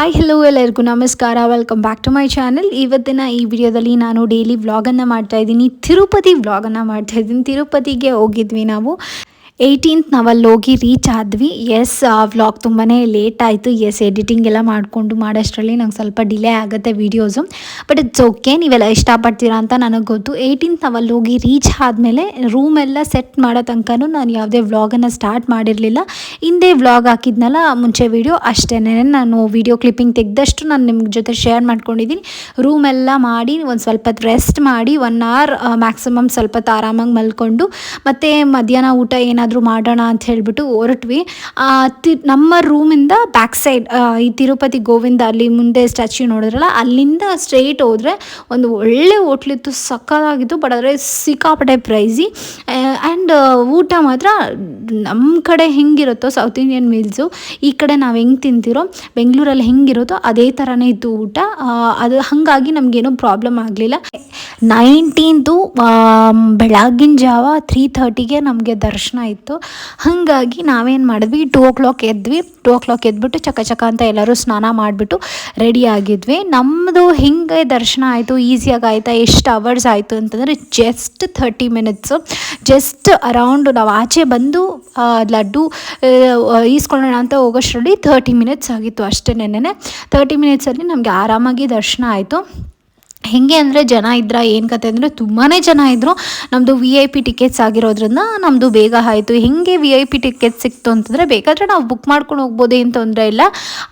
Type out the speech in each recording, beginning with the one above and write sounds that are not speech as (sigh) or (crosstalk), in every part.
Hi hello ಎಲ್ಲರಿಗೂ ನಮಸ್ಕಾರ. Welcome back to my channel ಇವತ್ತಿನ ಈ ವಿಡಿಯೋದಲ್ಲಿ ನಾನು ಡೈಲಿ ವ್ಲಾಗನ್ನು ಮಾಡ್ತಾಯಿದ್ದೀನಿ ತಿರುಪತಿ ವ್ಲಾಗನ್ನು ಮಾಡ್ತಾಯಿದ್ದೀನಿ ತಿರುಪತಿಗೆ ಹೋಗಿದ್ವಿ ನಾವು. ಏಯ್ಟೀನ್ತ್ ನಾವಲ್ಲಿ ಹೋಗಿ ರೀಚ್ ಆದ್ವಿ. ಎಸ್ ಆ ವ್ಲಾಗ್ ತುಂಬಾ ಲೇಟ್ ಆಯಿತು. ಎಸ್ ಎಡಿಟಿಂಗ್ ಎಲ್ಲ ಮಾಡಿಕೊಂಡು ಮಾಡೋಷ್ಟರಲ್ಲಿ ನಂಗೆ ಸ್ವಲ್ಪ ಡಿಲೇ ಆಗುತ್ತೆ ವೀಡಿಯೋಸು ಬಟ್ ಇಟ್ಸ್ ಓಕೆ ನೀವೆಲ್ಲ ಇಷ್ಟಪಡ್ತೀರಾ ಅಂತ ನನಗೆ ಗೊತ್ತು. ಏಯ್ಟೀನ್ತ್ ನಾವಲ್ಲಿ ಹೋಗಿ ರೀಚ್ ಆದಮೇಲೆ ರೂಮೆಲ್ಲ ಸೆಟ್ ಮಾಡೋ ತನಕನೂ ನಾನು ಯಾವುದೇ ವ್ಲಾಗನ್ನು ಸ್ಟಾರ್ಟ್ ಮಾಡಿರಲಿಲ್ಲ. ಹಿಂದೆ ವ್ಲಾಗ್ ಹಾಕಿದ್ನಲ್ಲ, ಮುಂಚೆ ವೀಡಿಯೋ ಅಷ್ಟೇ ನಾನು ವೀಡಿಯೋ ಕ್ಲಿಪ್ಪಿಂಗ್ ತೆಗೆದಷ್ಟು ನಾನು ನಿಮ್ಮ ಜೊತೆ ಶೇರ್ ಮಾಡ್ಕೊಂಡಿದ್ದೀನಿ. ರೂಮ್ ಎಲ್ಲ ಮಾಡಿ, ಒಂದು ಸ್ವಲ್ಪ ರೆಸ್ಟ್ ಮಾಡಿ ಒನ್ ಅವರ್ ಮ್ಯಾಕ್ಸಿಮಮ್ ಸ್ವಲ್ಪ ಆರಾಮಾಗಿ ಮಲ್ಕೊಂಡು. ಮತ್ತು ಮಧ್ಯಾಹ್ನ ಊಟ ಏನಾದರೂ ಮಾಡೋಣ ಅಂತ ಹೇಳಿಬಿಟ್ಟು ಹೊರಟ್ವಿ. ತಿ, ನಮ್ಮ ರೂಮಿಂದ ಬ್ಯಾಕ್ ಸೈಡ್ ಈ ತಿರುಪತಿ ಗೋವಿಂದ ಅಲ್ಲಿ ಮುಂದೆ ಸ್ಟ್ಯಾಚ್ಯೂ ನೋಡಿದ್ರಲ್ಲ, ಅಲ್ಲಿಂದ ಸ್ಟ್ರೈಟ್ ಹೋದರೆ ಒಂದು ಒಳ್ಳೆ ಹೋಟ್ಲಿತ್ತು ಸಕ್ಕತ್ತಾಗಿತ್ತು ಬಟ್ ಆದರೆ ಸಿಕ್ಕಾಪಟ್ಟೆ ಪ್ರೈಸಿ ಆ್ಯಂಡ್ ಊಟ ಮಾತ್ರ ನಮ್ಮ ಕಡೆ ಹೆಂಗಿರುತ್ತೋ ಸೌತ್ ಇಂಡಿಯನ್ ಮೀಲ್ಸು ಈ ಕಡೆ ನಾವು ಹೆಂಗೆ ತಿಂತಿರೋ, ಬೆಂಗಳೂರಲ್ಲಿ ಹೆಂಗಿರುತ್ತೋ ಅದೇ ಥರನೇ ಇತ್ತು ಊಟ. ಅದು ಹಾಗಾಗಿ ನಮಗೇನು ಪ್ರಾಬ್ಲಮ್ ಆಗಲಿಲ್ಲ. ನೈನ್ಟೀನ್ತು ಬೆಳಗಿನ ಜಾವ ತ್ರೀ ಥರ್ಟಿಗೆ ನಮಗೆ ದರ್ಶನ ಇತ್ತು ಹಾಗಾಗಿ ನಾವೇನು ಮಾಡಿದ್ವಿ ಟೂ ಓ ಕ್ಲಾಕ್ ಎದ್ವಿ. ಟೂ ಓ ಕ್ಲಾಕ್ ಎದ್ಬಿಟ್ಟು ಚಕ ಚಕ ಅಂತ ಎಲ್ಲರೂ ಸ್ನಾನ ಮಾಡಿಬಿಟ್ಟು ರೆಡಿ ಆಗಿದ್ವಿ. ನಮ್ಮದು ಹಿಂಗೆ ದರ್ಶನ ಆಯಿತು ಈಸಿಯಾಗಿ ಆಯಿತಾ, ಎಷ್ಟು ಅವರ್ಸ್ ಆಯಿತು ಅಂತಂದರೆ just thirty minutes just around ನಾವು ಆಚೆ ಬಂದು ಲಡ್ಡು ಈಸ್ಕೊಳ್ಳೋಣ ಅಂತ ಹೋಗೋಷ್ಟರಲ್ಲಿ ಥರ್ಟಿ ಮಿನಿಟ್ಸ್ ಆಗಿತ್ತು ಅಷ್ಟೇ ನೆನೆ ಥರ್ಟಿ ಮಿನಿಟ್ಸಲ್ಲಿ ನಮಗೆ ಆರಾಮಾಗಿ ದರ್ಶನ ಆಯಿತು. ಹೆಂಗೆ ಅಂದರೆ ಜನ ಇದ್ರ, ಏನು ಕತೆ ಅಂದರೆ ತುಂಬಾ ಜನ ಇದ್ದರು ನಮ್ಮದು ವಿ ಐ ಪಿ ಟಿಕೆಟ್ಸ್ ಆಗಿರೋದ್ರಿಂದ ನಮ್ಮದು ಬೇಗ ಆಯಿತು. ಹೇಗೆ ವಿ ಐ ಪಿ ಟಿಕೆಟ್ ಸಿಕ್ತು ಅಂತಂದರೆ ಬೇಕಾದರೆ ನಾವು ಬುಕ್ ಮಾಡ್ಕೊಂಡು ಹೋಗ್ಬೋದು, ಏನು ತೊಂದರೆ ಇಲ್ಲ.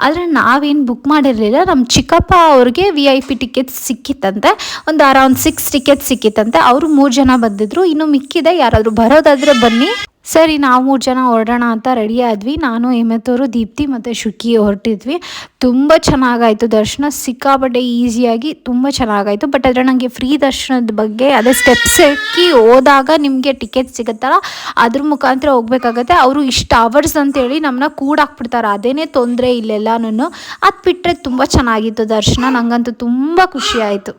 ಆದರೆ ನಾವೇನು ಬುಕ್ ಮಾಡಿರಲಿಲ್ಲ ನಮ್ಮ ಚಿಕ್ಕಪ್ಪ ಅವ್ರಿಗೆ ವಿ ಐ ಪಿ ಟಿಕೆಟ್ಸ್ ಸಿಕ್ಕಿತ್ತಂತೆ. ಒಂದು ಅರೌಂಡ್ ಸಿಕ್ಸ್ ಟಿಕೆಟ್ ಸಿಕ್ಕಿತ್ತಂತೆ. ಅವರು ಮೂರು ಜನ ಬಂದಿದ್ರು. ಇನ್ನು ಮಿಕ್ಕಿದೆ. ಯಾರಾದರೂ ಬರೋದಾದರೆ ಬನ್ನಿ. ಸರಿ, ನಾವು ಮೂರು ಜನ ಹೊರಡೋಣ ಅಂತ ರೆಡಿ ಆದ್ವಿ. ನಾನು, ಹೇಮಂತವರು, ದೀಪ್ತಿ ಮತ್ತು ಶುಕಿ ಹೊರಟಿದ್ವಿ. ತುಂಬ ಚೆನ್ನಾಗಾಯಿತು. ದರ್ಶನ ಸಿಕ್ಕಾಪಟ್ಟೆ ಈಸಿಯಾಗಿ ತುಂಬ ಚೆನ್ನಾಗಾಯಿತು. ಬಟ್ ಆದರೆ ನನಗೆ ಫ್ರೀ ದರ್ಶನದ ಬಗ್ಗೆ ಅದೇ ಸ್ಟೆಪ್ಸ್ ಹಾಕಿ ಹೋದಾಗ ನಿಮಗೆ ಟಿಕೆಟ್ ಸಿಗುತ್ತಲ್ಲ, ಅದ್ರ ಮುಖಾಂತರ ಹೋಗ್ಬೇಕಾಗತ್ತೆ. ಅವರು ಇಷ್ಟು ಅವರ್ಸ್ ಅಂತೇಳಿ ನಮ್ಮನ್ನ ಕೂಡಾಕ್ಬಿಡ್ತಾರೆ. ಅದೇನೇ ತೊಂದರೆ ಇಲ್ಲೆಲ್ಲನೂ ಅದು ಬಿಟ್ಟರೆ ತುಂಬ ಚೆನ್ನಾಗಿತ್ತು ದರ್ಶನ. ನನಗಂತೂ ತುಂಬ ಖುಷಿ ಆಯಿತು.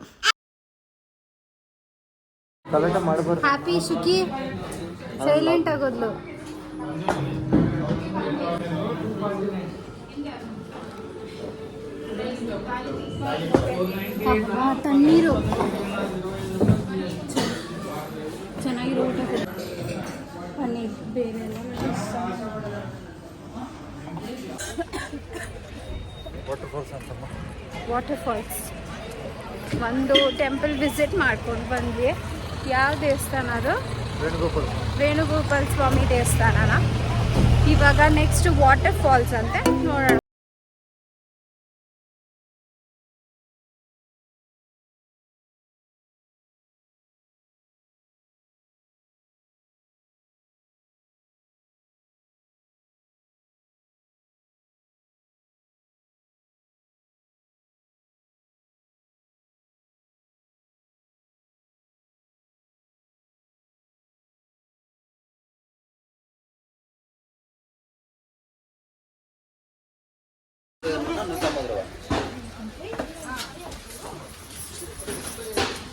ಸೈಲೆಂಟ್ ಆಗೋದ್ಲು. ತಣ್ಣೀರು. ಚೆನ್ನಾಗಿರೋ ಊಟ ಪನ್ನೀರ್, ಬೇರೆ ವಾಟರ್ ಫಾಲ್ಸ್ ಒಂದು ಟೆಂಪಲ್ ವಿಸಿಟ್ ಮಾಡ್ಕೊಂಡು ಬಂದ್ವಿ. ಯಾವ ದೇವಸ್ಥಾನ ಅದು? ವೇಣುಗೋಪಾಲ್ ಸ್ವಾಮಿ. ದೇವಸ್ಥಾನನ? ಇವಾಗ ನೆಕ್ಸ್ಟ್ ವಾಟರ್ ಫಾಲ್ಸ್ ಅಂತೆ ನೋಡೋಣ.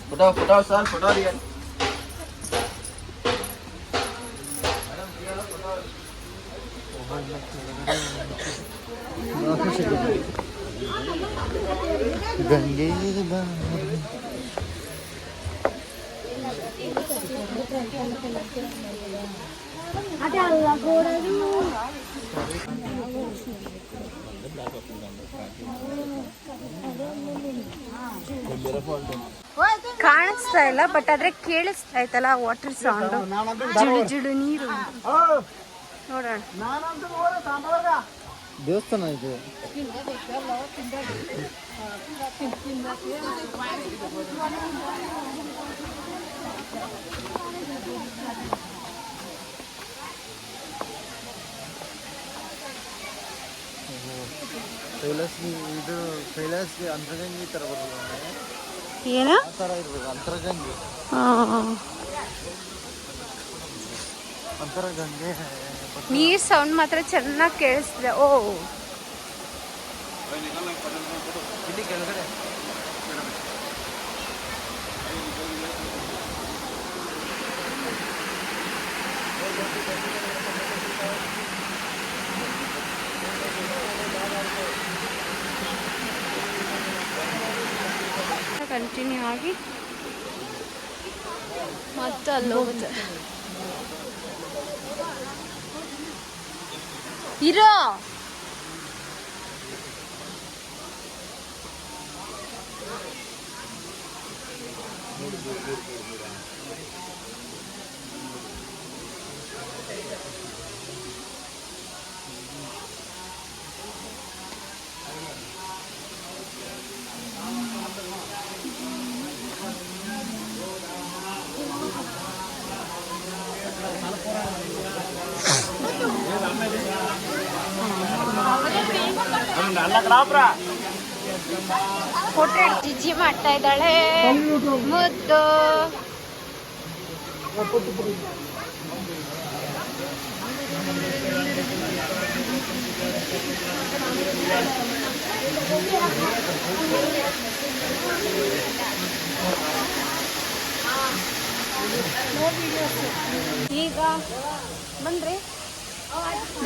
Photo photo sir photo real ಗಂಗೆ ಬಾ ಕಾಣಿಸ್ತಾ ಇಲ್ಲ ಬಟ್ ಆದ್ರೆ ಕೇಳಿಸ್ತಾ ಇತ್ತಲ್ಲ ವಾಟರ್ ಸೌಂಡ್ ಜುಳು ಜುಳು ನೀರು. ನೋಡೋಣ. ದೇವಸ್ಥಾನ ಇದು. ಕೈಲಾಸ್ ಇದು ಕೈಲಾಸಿ ಅಂತರಗಂಗಿ ಥರ ಬರಲ್ಲ ಏನ? ಆ ಥರ ಇರ್ಬೇಕು ಅಂತರ್ಗಂಗೆ. ಅಂತರ್ಗಂಗೆ. ನೀರ್ ಸೌಂಡ್ ಮಾತ್ರ ಚೆನ್ನಾಗಿ ಕೇಳಿಸ್ತಿದೆ. ಓ. ಇಲ್ಲಿ ಕೆಳಗಡೆ. ಕಂಟಿನ್ಯೂ ಆಗಿ ಮತ್ತೆ ಅಲ್ಲಿ ಹೋಗುತ್ತೆ. ಇರೋ. ಫೋಟೋ ಜಿಜ್ಜಿ ಮಾಡ್ತಾ ಇದ್ದಾಳೆ. ಮುದ್ದು. ಈಗ ಬಂದ್ರಿ?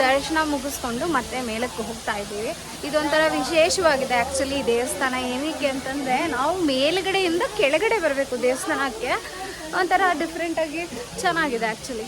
ದರ್ಶನ ಮುಗಿಸ್ಕೊಂಡು ಮತ್ತೆ ಮೇಲಕ್ಕೆ ಹೋಗ್ತಾ ಇದ್ದೀವಿ. ಇದೊಂಥರ ವಿಶೇಷವಾಗಿದೆ ಆ್ಯಕ್ಚುಲಿ ದೇವಸ್ಥಾನ ಏನಕ್ಕೆ ಅಂತಂದರೆ ನಾವು ಮೇಲ್ಗಡೆಯಿಂದ ಕೆಳಗಡೆ ಬರಬೇಕು ದೇವಸ್ಥಾನಕ್ಕೆ. ಒಂಥರ ಡಿಫ್ರೆಂಟಾಗಿ ಚೆನ್ನಾಗಿದೆ ಆ್ಯಕ್ಚುಲಿ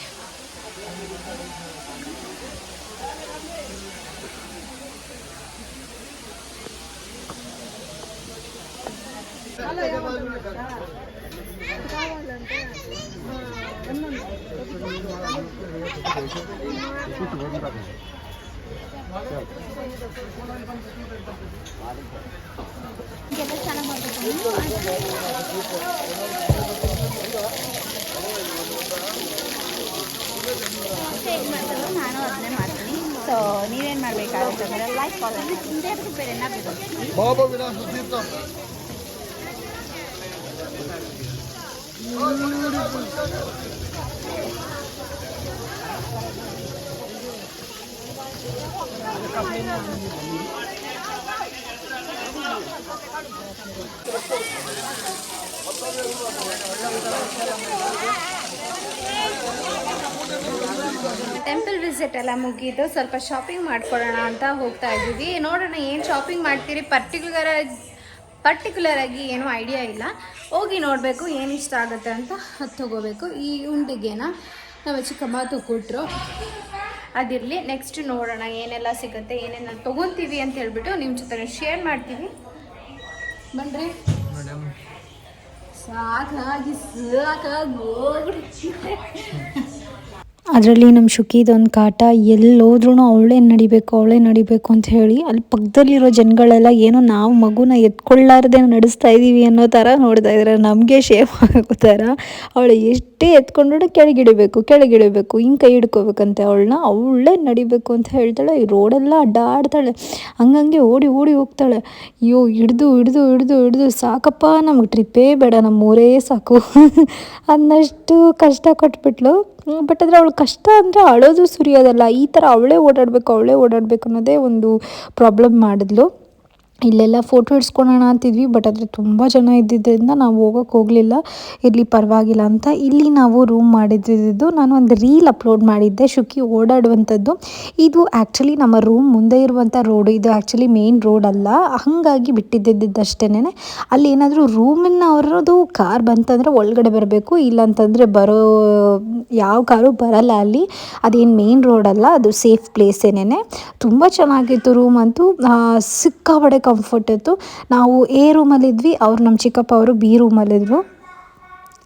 ಸೊ ನೀವೇನು ಮಾಡಬೇಕಾಗುತ್ತೆ? ಅಂದರೆ ಲೈಕ್ ಫಾಲೋ ಹಿಂದೆ ಬೇರೆ ಬೇಕು ಟೆಂಪಲ್ ವಿಸಿಟ್ ಎಲ್ಲ ಮುಗಿದು ಸ್ವಲ್ಪ ಶಾಪಿಂಗ್ ಮಾಡ್ಕೊಳ್ಳೋಣ ಅಂತ ಹೋಗ್ತಾ ಇದ್ದೀವಿ. ನೋಡೋಣ ಏನು ಶಾಪಿಂಗ್ ಮಾಡ್ತೀರಿ? ಪರ್ಟಿಕ್ಯುಲರ್ ಪರ್ಟಿಕ್ಯುಲರ್ ಆಗಿ ಏನೂ ಐಡಿಯಾ ಇಲ್ಲ. ಹೋಗಿ ನೋಡಬೇಕು ಏನು ಇಷ್ಟ ಆಗುತ್ತೆ ಅಂತ ಅದು ತಗೋಬೇಕು. ಈ ಉಂಡಿಗೆನ ನಮ್ಮ ಚಿಕ್ಕಮ್ಮ ಕೊಟ್ಟರು ಅದಿರಲಿ ನೆಕ್ಸ್ಟ್ ನೋಡೋಣ ಏನೆಲ್ಲ ಸಿಗುತ್ತೆ ಏನೇನು ತೊಗೊತೀವಿ ಅಂತ ಹೇಳ್ಬಿಟ್ಟು ನಿಮ್ಮ ಜೊತೆ ಶೇರ್ ಮಾಡ್ತೀವಿ. ಬನ್ರಿ. ಸಾಕಾಗಿ ಸಾಕಾಗಿ ಹೋಗ್ಬಿಡ್ತೀನಿ ಅದರಲ್ಲಿ ನಮ್ಮ ಶುಕಿದೊಂದು ಕಾಟ ಎಲ್ಲೋದ್ರೂ ಅವಳೇ ನಡಿಬೇಕು ಅವಳೇ ನಡಿಬೇಕು ಅಂತ ಹೇಳಿ ಅಲ್ಲಿ ಪಕ್ಕದಲ್ಲಿರೋ ಜನಗಳೆಲ್ಲ ಏನೋ ನಾವು ಮಗುನ ಎತ್ಕೊಳ್ಳಾರ್ದೆ ನಡೆಸ್ತಾ ಇದ್ದೀವಿ ಅನ್ನೋ ಥರ ನೋಡ್ತಾ ಇದ್ದಾರೆ ನಮಗೆ ಶೇಮ್ ಆಗೋ ಥರ ಅವಳು ಎಷ್ಟೇ ಎತ್ಕೊಂಡ್ರು ಕೆಳಗಿಡಬೇಕು ಕೆಳಗಿಡಬೇಕು ಹಿಂಗೆ ಕೈ ಹಿಡ್ಕೋಬೇಕಂತೆ ಅವಳನ್ನ. ಅವಳೇ ನಡಿಬೇಕು ಅಂತ ಹೇಳ್ತಾಳೆ. ಈ ರೋಡೆಲ್ಲ ಅಡ್ಡಾಡ್ತಾಳೆ. ಹಂಗಂಗೆ ಓಡಿ ಓಡಿ ಹೋಗ್ತಾಳೆ. ಅಯ್ಯೋ, ಹಿಡ್ದು ಹಿಡ್ದು ಹಿಡ್ದು ಹಿಡ್ದು. ಸಾಕಪ್ಪ, ನಮಗೆ ಟ್ರಿಪ್ಪೇ ಬೇಡ ನಮ್ಮ ಊರೇ ಸಾಕು. (laughs) ಅನ್ನಷ್ಟು ಕಷ್ಟ ಕೊಟ್ಬಿಟ್ಲು. ಬಟ್ ಆದರೆ ಅವಳು ಕಷ್ಟ ಅಂದರೆ ಅಳೋದು ಸುರಿಯೋದಲ್ಲ ಈ ಥರ ಅವಳೇ ಓಡಾಡಬೇಕು ಅವಳೇ ಓಡಾಡಬೇಕು ಅನ್ನೋದೇ ಒಂದು ಪ್ರಾಬ್ಲಮ್ ಮಾಡಿದ್ಲು. ಇಲ್ಲೆಲ್ಲ ಫೋಟೋ ಇಡ್ಸ್ಕೊಳೋಣ ಅಂತಿದ್ವಿ ಬಟ್ ಆದರೆ ತುಂಬ ಜನ ಇದ್ದಿದ್ದರಿಂದ ನಾವು ಹೋಗೋಕ್ಕೆ ಹೋಗಲಿಲ್ಲ. ಇರಲಿ ಪರವಾಗಿಲ್ಲ ಅಂತ ಇಲ್ಲಿ ನಾವು ರೂಮ್ ಮಾಡಿದ್ದಿದ್ದು, ನಾನು ಒಂದು ರೀಲ್ ಅಪ್ಲೋಡ್ ಮಾಡಿದ್ದೆ, ಶುಕಿ ಓಡಾಡುವಂಥದ್ದು. ಇದು ಆ್ಯಕ್ಚುಲಿ ನಮ್ಮ ರೂಮ್ ಮುಂದೆ ಇರುವಂಥ ರೋಡು ಇದು ಆ್ಯಕ್ಚುಲಿ ಮೇನ್ ರೋಡ್ ಅಲ್ಲ. ಹಾಗಾಗಿ ಬಿಟ್ಟಿದ್ದಿದ್ದಷ್ಟೇನೆ ಅಲ್ಲಿ ಏನಾದರೂ ರೂಮನ್ನು ಅವರದು ಕಾರ್ ಬಂತಂದರೆ ಒಳಗಡೆ ಬರಬೇಕು, ಇಲ್ಲಾಂತಂದರೆ ಬರೋ, ಯಾವ ಕಾರು ಬರಲ್ಲ ಅಲ್ಲಿ. ಅದೇನು ಮೇನ್ ರೋಡ್ ಅಲ್ಲ, ಅದು ಸೇಫ್ ಪ್ಲೇಸೇನೆ ತುಂಬ ಚೆನ್ನಾಗಿತ್ತು ರೂಮ್ ಅಂತೂ. ಸಿಕ್ಕಾಪಡೆ ಕಂಫರ್ಟ್ ಇತ್ತು. ನಾವು ಎ ರೂಮಲ್ಲಿದ್ವಿ ಅವ್ರು ನಮ್ಮ ಚಿಕ್ಕಪ್ಪ ಅವರು ಬಿ ರೂಮಲ್ಲಿದ್ದರು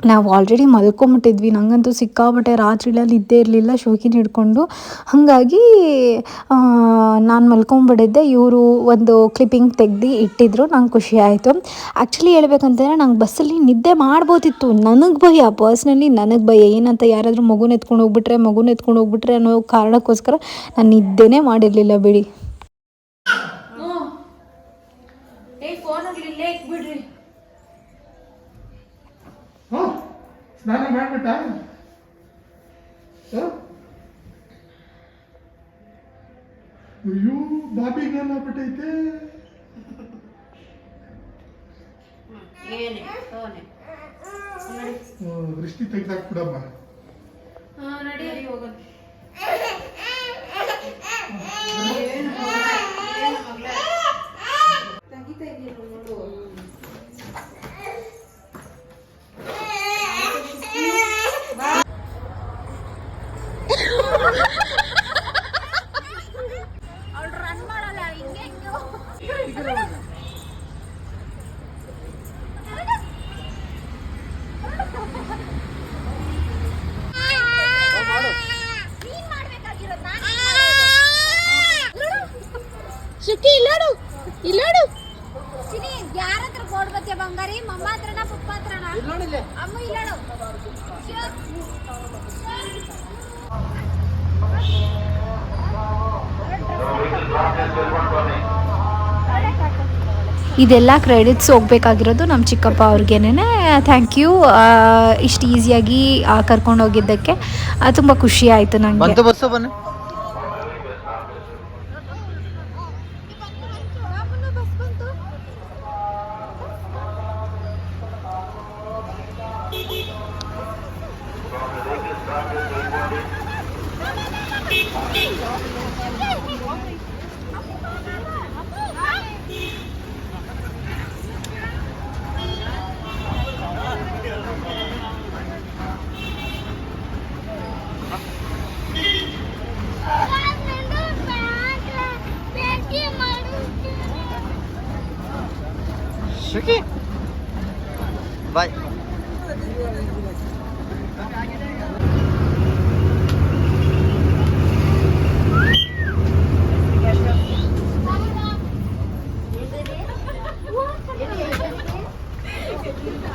ನಾವು ಆಲ್ರೆಡಿ ಮಲ್ಕೊಂಬಿಟ್ಟಿದ್ವಿ. ನಂಗಂತೂ ಸಿಕ್ಕಾಪಟ್ಟೆ ರಾತ್ರಿಲಲ್ಲಿ ಇದ್ದೇ ಇರಲಿಲ್ಲ, ಶೋಕಿನ ಹಿಡ್ಕೊಂಡು. ಹಾಗಾಗಿ ನಾನು ಮಲ್ಕೊಂಬಿಟ್ಟಿದ್ದೆ. ಇವರು ಒಂದು ಕ್ಲಿಪ್ಪಿಂಗ್ ತೆಗ್ದು ಇಟ್ಟಿದ್ರು. ನಂಗೆ ಖುಷಿ ಆಯಿತು. ಆ್ಯಕ್ಚುಲಿ ಹೇಳ್ಬೇಕಂತಂದರೆ ನಂಗೆ ಬಸ್ಸಲ್ಲಿ ನಿದ್ದೆ ಮಾಡ್ಬೋದಿತ್ತು. ನನಗೆ ಭಯ ಪರ್ಸ್ನಲಿ ನನಗೆ ಭಯ. ಏನಂತ ಯಾರಾದರೂ ಮಗುನ ಎತ್ಕೊಂಡು ಹೋಗ್ಬಿಟ್ರೆ ಮಗುನ ಎತ್ಕೊಂಡು ಹೋಗ್ಬಿಟ್ರೆ ಅನ್ನೋ ಕಾರಣಕ್ಕೋಸ್ಕರ ನಾನು ನಿದ್ದೆನೇ ಮಾಡಿರಲಿಲ್ಲ ಬಿಡಿ. ಹ? ಸ್ನಾನ ಮಾಡ್ಬಿಟ್ಟ? ಹ? ಅಯ್ಯೋ ಬಾಬಿಗೆ ಏನಾಗ್ಬಿಟ್ಟೈತೆ ಹ್ಮ್, ದೃಷ್ಟಿ ತೆಗ್ದಾಕ್ಬಿಡಮ್ಮ. ನಡಿ. ಇಲ್ಲೋಡು ಇಲ್ಲೋಡು. ಸಿನಿ ಯಾರ ಹತ್ರ ಕೊಡ್ಬತ್ತೆ ಬಂಗಾರಿ? ಮಮ್ಮ ಹತ್ರನ ಪಪ್ಪ ಹತ್ರನ ಅಮ್ಮ ಇಲ್ಲಾಡು. ಇದೆಲ್ಲ ಕ್ರೆಡಿಟ್ಸ್ ಹೋಗ್ಬೇಕಾಗಿರೋದು ನಮ್ಮ ಚಿಕ್ಕಪ್ಪ ಅವ್ರಿಗೇನೆ ಥ್ಯಾಂಕ್ ಯು ಇಷ್ಟು ಈಸಿಯಾಗಿ ಕರ್ಕೊಂಡು ಹೋಗಿದ್ದಕ್ಕೆ ತುಂಬ ಖುಷಿ ಆಯಿತು ನನಗೆ ಬಂತು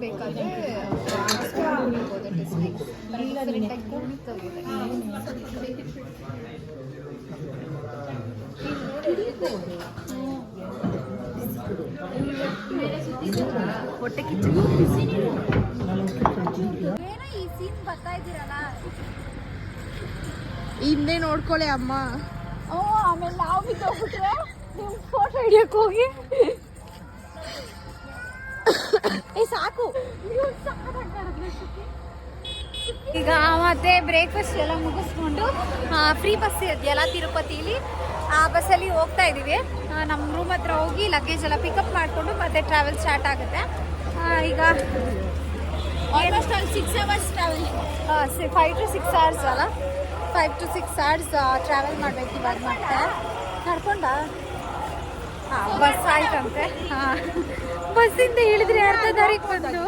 ಬೇಕಾದ್ರೆ ಹೊಟ್ಟೆ ಕಿಚ್ಚು ಈ ಸೀನ್ ಬರ್ತಾ ಇದ್ದೀರಲ್ಲ. ಹಿಂದೆ ನೋಡ್ಕೊಳ್ಳಿ ಅಮ್ಮ. ಆಮೇಲೆ ನಾವು ಬಿದ್ದೋಗ್ಬಿಟ್ರೆ ನೀವು ಫೋಟೋ ಹಿಡಿಯಕ್ಕೆ ಹೋಗಿ. ಏ ಸಾಕು. ಈಗ ಮತ್ತೆ ಬ್ರೇಕ್ಫಾಸ್ಟ್ ಎಲ್ಲ ಮುಗಿಸ್ಕೊಂಡು ಫ್ರೀ ಬಸ್ ಇದೆಯಲ್ಲ ತಿರುಪತಿಲಿ ಆ ಬಸ್ಸಲ್ಲಿ ಹೋಗ್ತಾ ಇದ್ದೀವಿ ನಮ್ಮ ರೂಮ್ ಹತ್ರ ಹೋಗಿ ಲಗೇಜ್ ಎಲ್ಲ ಪಿಕಪ್ ಮಾಡಿಕೊಂಡು ಮತ್ತೆ ಟ್ರಾವೆಲ್ ಸ್ಟಾರ್ಟ್ ಆಗುತ್ತೆ. ಈಗ ಆಲ್ಮೋಸ್ಟ್ ಅಲ್ಲಿ six hours travel five to six hours ಅಲ್ಲ? Five to six hours travel ಮಾಡ್ಬೇಕು ಇವಾಗ ಮತ್ತೆ. ನಡ್ಕೊಂಡ ಹಾಂ, ಬಸ್ ಆಯ್ತಂತೆ. ಹಾಂ. ಬಸ್ಸಿಂದ ಇಳಿದ್ರೆ ಅರ್ಧ ದಾರಿಗೆ ಬಂದು?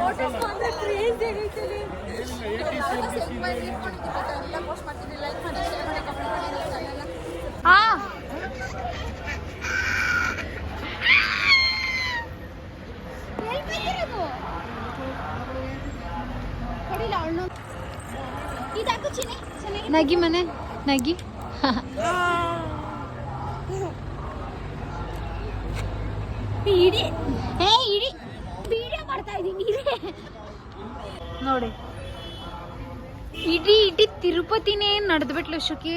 ಫೋಟೋಸ್ ಮಾತ್ರ ಕ್ರೇಜಿ ಆಗೈತೆ ಅಲ್ಲಿ. ನಾನು ಸ್ವಲ್ಪ edit ಮಾಡಿದ್ದೀನಿ ಗೊತ್ತಾ? ಎಲ್ಲ post ಮಾಡ್ತೀನಿ, like ಮಾಡಿ, share ಮಾಡಿ, comment ಮಾಡಿ ನನ್ನ channel ನ. ಹಾ ಎಲ್ಲಿ ಬಂದಿರೋದು? ಕೊಡಿಲ್ಲ ಅವಳು ಇದಾಕು ಚಿನಿ ಚೆನ್ನಾಗಿ ನಗಿ ಮನೆ ನಗಿ. ಇಡಿ. ಏ ಇಡಿ. ವಿಡಿಯೋ ಮಾಡ್ತಾ ಇದ್ದೀನಿ ನೋಡಿ. ಇಡೀ ಇಡೀ ತಿರುಪತಿನೇ ನಡೆದ್ಬಿಟ್ಲು ಶುಕಿ.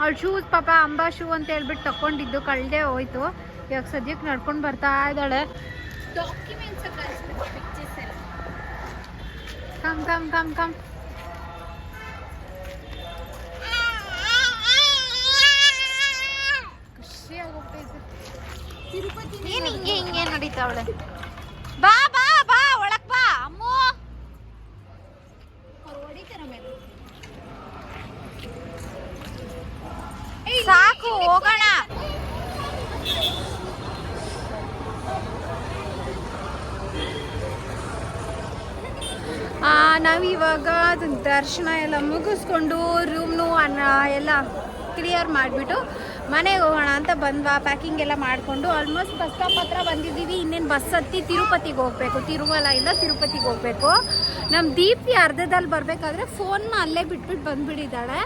ಅವಳು ಶೂಸ್ ಪಾಪ ಅಂಬಾ ಶೂ ಅಂತ ಹೇಳ್ಬಿಟ್ಟು ತಕೊಂಡಿದ್ದು ಕಳ್ದೆ ಹೋಯ್ತು. ಇವಾಗ ಸದ್ಯಕ್ಕೆ ನಡ್ಕೊಂಡು ಬರ್ತಾ ಇದ್ದಾಳೆ. Documents come come come come ಹಿಂಗೆ ಹಿಂಗೆ ನಡೀತಾವಳೆ? ಬಾ ಬಾ ಬಾ, ಒಳಗ್ ಬಾ, ಅಮ್ಮು. ಸಾಕು, ಹೋಗೋಣ. ನಾವಿವಾಗ ದರ್ಶನ ಎಲ್ಲ ಮುಗಿಸ್ಕೊಂಡು ರೂಮ್ನು ಅನ್ನ ಎಲ್ಲ ಕ್ಲಿಯರ್ ಮಾಡಿಬಿಟ್ಟು ಮನೆಗೆ ಹೋಗೋಣ ಅಂತ ಬಂದ್ವಾ ಪ್ಯಾಕಿಂಗ್ ಎಲ್ಲ ಮಾಡಿಕೊಂಡು ಆಲ್ಮೋಸ್ಟ್ ಬಸ್ ಸ್ಟಾಪ್ ಹತ್ರ ಬಂದಿದ್ದೀವಿ. ಇನ್ನೇನು ಬಸ್ ಹತ್ತಿ ತಿರುಪತಿಗೆ ಹೋಗಬೇಕು. ತಿರುಮಲ ಇಲ್ಲ, ತಿರುಪತಿಗೆ ಹೋಗಬೇಕು. ನಮ್ಮ ದೀಪ್ತಿ ಅರ್ಧದಲ್ಲಿ ಬರಬೇಕಾದ್ರೆ ಫೋನ್ನ ಅಲ್ಲೇ ಬಿಟ್ಬಿಟ್ಟು ಬಂದುಬಿಟ್ಟಿದ್ದಾಳೆ.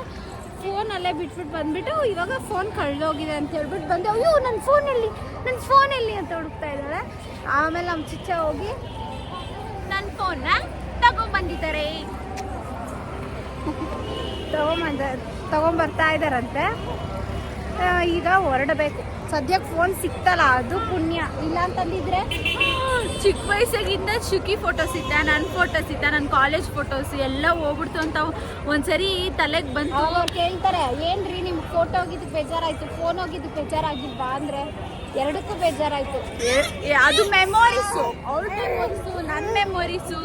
ಫೋನ್ ಅಲ್ಲೇ ಬಿಟ್ಬಿಟ್ಟು ಬಂದ್ಬಿಟ್ಟು ಇವಾಗ ಫೋನ್ ಕಳ್ದೋಗಿದೆ ಅಂತ ಹೇಳ್ಬಿಟ್ಟು ಬಂದೆ, ಅಯ್ಯೋ ನನ್ನ ಫೋನ್ ಎಲ್ಲಿ? ನನ್ನ ಫೋನ್ ಎಲ್ಲಿ? ಅಂತ ಹುಡುಕ್ತಾ ಇದ್ದಾಳೆ. ಆಮೇಲೆ ನಮ್ಮ ಚಿಚ್ಚ ಹೋಗಿ ನನ್ನ ಫೋನ್ನ ತಗೊಂಬಂದಿದ್ದಾರೆ ತಗೊಂಬಂದ, ತಗೊಂಬರ್ತಾ ಇದ್ದಾರಂತೆ. ಈಗ ಹೊರಡಬೇಕು. ಸದ್ಯಕ್ಕೆ ಫೋನ್ ಸಿಕ್ತಲ್ಲ ಅದು ಪುಣ್ಯ. ಇಲ್ಲ ಅಂತಂದಿದ್ರೆ ಚಿಕ್ಕ ವಯಸ್ಸಾಗಿಂದ ಶುಕಿ ಫೋಟೋಸ್ ಇತ್ತ ನನ್ನ ಫೋಟೋಸ್ ಇತ್ತ ನನ್ನ ಕಾಲೇಜ್ ಫೋಟೋಸ್ ಎಲ್ಲ ಹೋಗ್ಬಿಡ್ತು ಅಂತ ಒಂದ್ಸರಿ ತಲೆಗೆ ಬಂತು. ಅವ್ರು ಕೇಳ್ತಾರೆ ಏನ್ರಿ ನಿಮ್ಗೆ ಫೋಟೋ ಹೋಗಿದ್ದಕ್ಕೆ ಬೇಜಾರಾಯ್ತು? ಫೋನ್ ಹೋಗಿದ್ದಕ್ಕೆ ಬೇಜಾರಾಗಿಲ್ವಾ? ಅಂದ್ರೆ ಎರಡಕ್ಕೂ ಬೇಜಾರಾಯ್ತು. ಅದು ಮೆಮೊರೀಸು ಅವ್ರ ಮೆಮೊರೀಸು ನನ್ನ ಮೆಮೊರೀಸು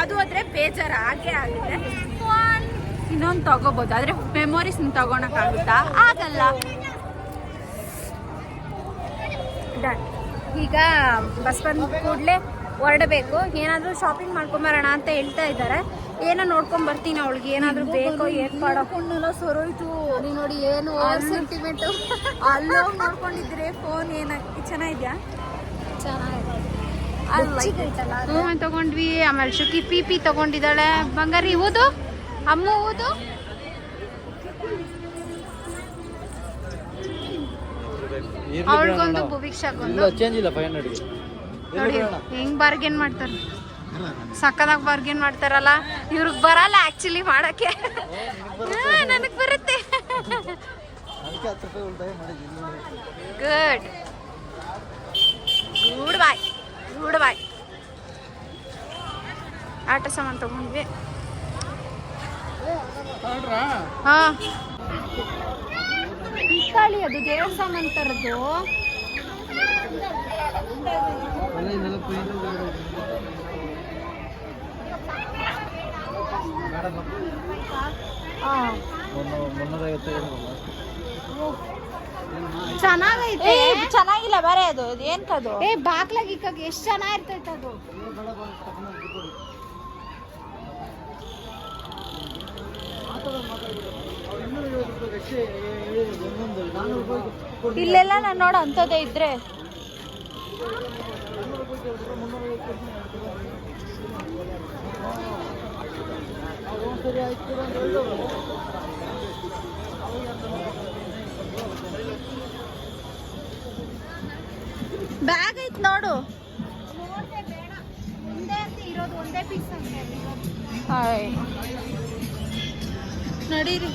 ಅದು ಆದ್ರೆ ಬೇಜಾರು ಹಾಗೆ ಆಗುತ್ತೆ. ಫೋನ್ ಇನ್ನೊಂದು ತಗೋಬೋದು. ಆದರೆ ಮೆಮೊರೀಸ್ನ ತಗೊಳಕ್ಕಾಗುತ್ತಾ ಆಗಲ್ಲ. ಡನ್ ಈಗ ಬಸ್ ಬಂದ ಕೂಡಲೇ ಹೊರಡಬೇಕು. ಏನಾದರೂ ಶಾಪಿಂಗ್ ಮಾಡ್ಕೊಂಬರೋಣ ಅಂತ ಹೇಳ್ತಾ ಇದ್ದಾರೆ ಏನೋ ನೋಡ್ಕೊಂಡ್ ಬರ್ತೀನಿ ಅವಳಿಗೆ. ಏನಾದರೂ ಬೇಕೋ ಏನ್ ಮಾಡೋಣ ಸೊರೋಯ್ತು ನೀ ನೋಡಿ ಏನು ಸೆಂಟಿಮೆಂಟ್ ಅಲ್ಲೋ ನೋಡ್ಕೊಂಡಿದ್ರೆ ಫೋನ್ ಏನ ಚೆನ್ನಾಗಿದ್ಯಾ? ಚೆನ್ನಾಗಿದೆ. ತಗೊಂಡ್ವಿ. ಆಮೇಲೆ ಶುಕಿ ಪಿ ಪಿ ತಗೊಂಡಿದ್ದಾಳೆ. ಬಂಗಾರಿ ಊದು ಅಮ್ಮ ಊದು ಅವಳಿಗೊಂದು ಭುವಿಕ್ಷಾಗೊಂದು ಚೇಂಜ್ ಇಲ್ಲ ಫೈವ್ ಹಂಡ್ರೆಡ್ಗೆ ನೋಡಿ ಹೆಂಗ್ ಬಾರ್ಗೇನ್ ಮಾಡ್ತಾರೆ? ಸಕ್ಕದಾಗ ಬಾರ್ಗೇನ್ ಮಾಡ್ತಾರಲ್ಲ ಇವ್ರಿಗೆ ಬರಲ್ಲ ಆಕ್ಚುಲಿ ಮಾಡಕ್ಕೆ. ನನಗೆ ಬರುತ್ತೆ. Good good boy good boy ಆಟ ಸಾಮಾನು ತಗೊಂಡ್ವಿ. ಹಾ. ಪಿಕ್ಕಾಳಿ ಅದು ದೇವಸ್ಥಾನ ಅಂತರದ್ದು ಮುನ್ನೂರೈವತ್ತು ಚೆನ್ನಾಗೈತೆ ಚೆನ್ನಾಗಿಲ್ಲ ಬೇರೆ ಅದು. ಏನ್ಕದು? ಏ ಬಾಗ್ಲಾಗ ಇಕ್ಕಾಗ ಎಷ್ಟ್ ಚೆನ್ನಾಗಿರ್ತೈತೆ ಅದು. ಇಲ್ಲೆಲ್ಲ ನಾನು ನೋಡೋ ಅಂಥದ್ದೇ ಇದ್ರೆ. ಬ್ಯಾಗ್ ಐತೆ ನೋಡು. ನಡೀರಿ.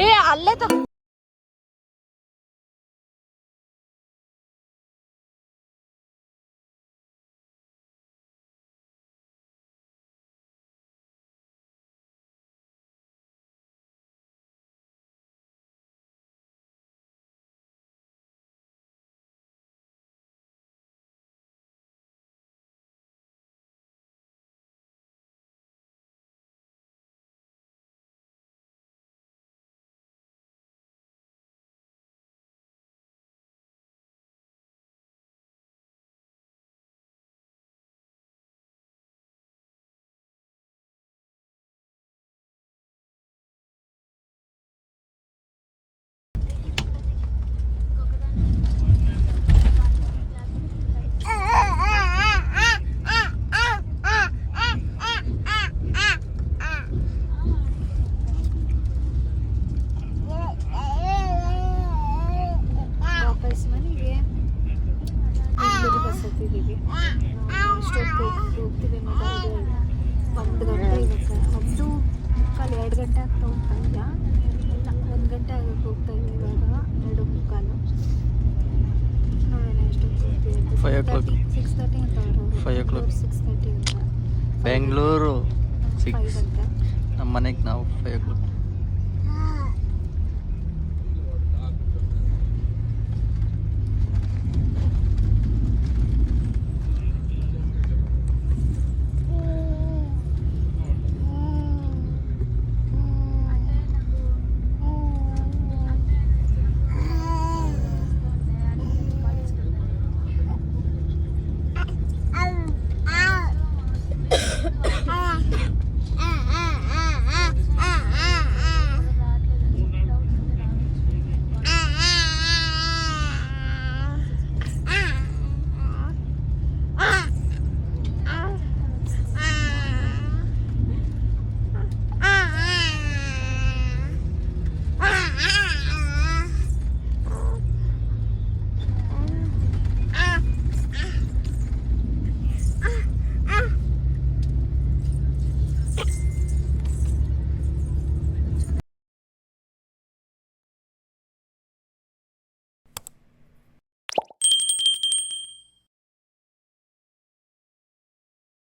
ए आले तर. ಹೋಗ್ತೀವಿ o'clock o'clock. Six clock Bengaluru six ನಮ್ಮ ಮನೆಗೆ ನಾವು ಫೈವ್ ಓ ಕ್ಲಾಕ್